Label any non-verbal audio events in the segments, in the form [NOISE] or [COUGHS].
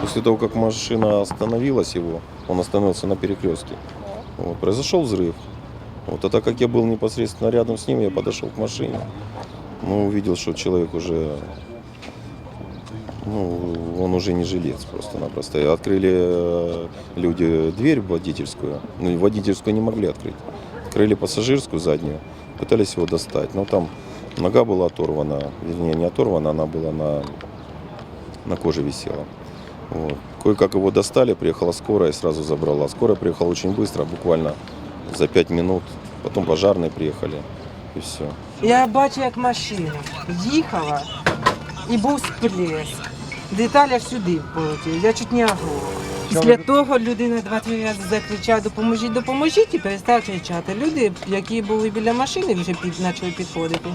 После того, как машина остановилась его, он остановился на перекрестке. Вот, произошел взрыв. Вот, а так как я был непосредственно рядом с ним, я подошел к машине. Ну, увидел, что человек уже, ну, он уже не жилец просто-напросто. Открыли э, люди дверь водительскую, ну, водительскую не могли открыть. Открыли пассажирскую заднюю, пытались его достать, но там нога была оторвана, вернее, не оторвана, она была на, на коже висела. Вот. Кое-как его достали, приехала скорая и сразу забрала. Скорая приехала очень быстро, буквально за пять минут. Потом пожарные приехали и все. Я бачу, як машина їхала і був сплеск. Деталя всюди полетіла. Я чуть не огорла. Після того людина два-три рази закричала Допоможіть, допоможіть і перестав кричати. Люди, які були біля машини, вже під, почали підходити.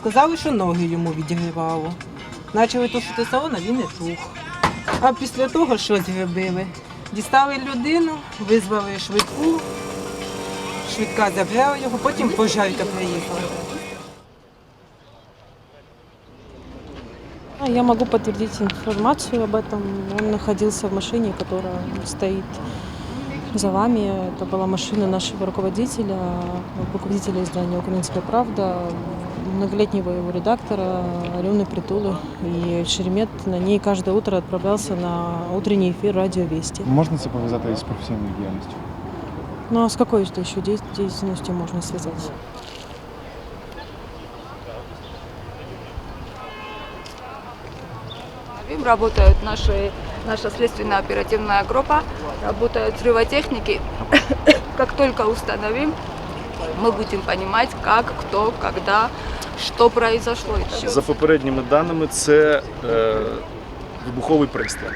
Сказали, що ноги йому відігрівало. Почали тушити салон, а він не тух. А після того що зробили? Дістали людину, визвали швидку, швидка забрала його, потім пожарка приїхала. А, Я могу подтвердить информацию об этом. Он находился в машине, которая стоит за вами. Это была машина нашего руководителя, руководителя издания «Украинская правда», многолетнего его редактора Алены Притулы. И Шеремет на ней каждое утро отправлялся на утренний эфир «Радио Вести». Можна це пов'язати із професійною діяльністю? Ну а с какой же еще дей- деятельностью можно связать? Вим работают наши, наша следственная оперативная группа, работают взрывотехники. [COUGHS] Как только установим, мы будем понимать, как, кто, когда, что произошло. За попередніми даними, це е, вибуховий пристрій.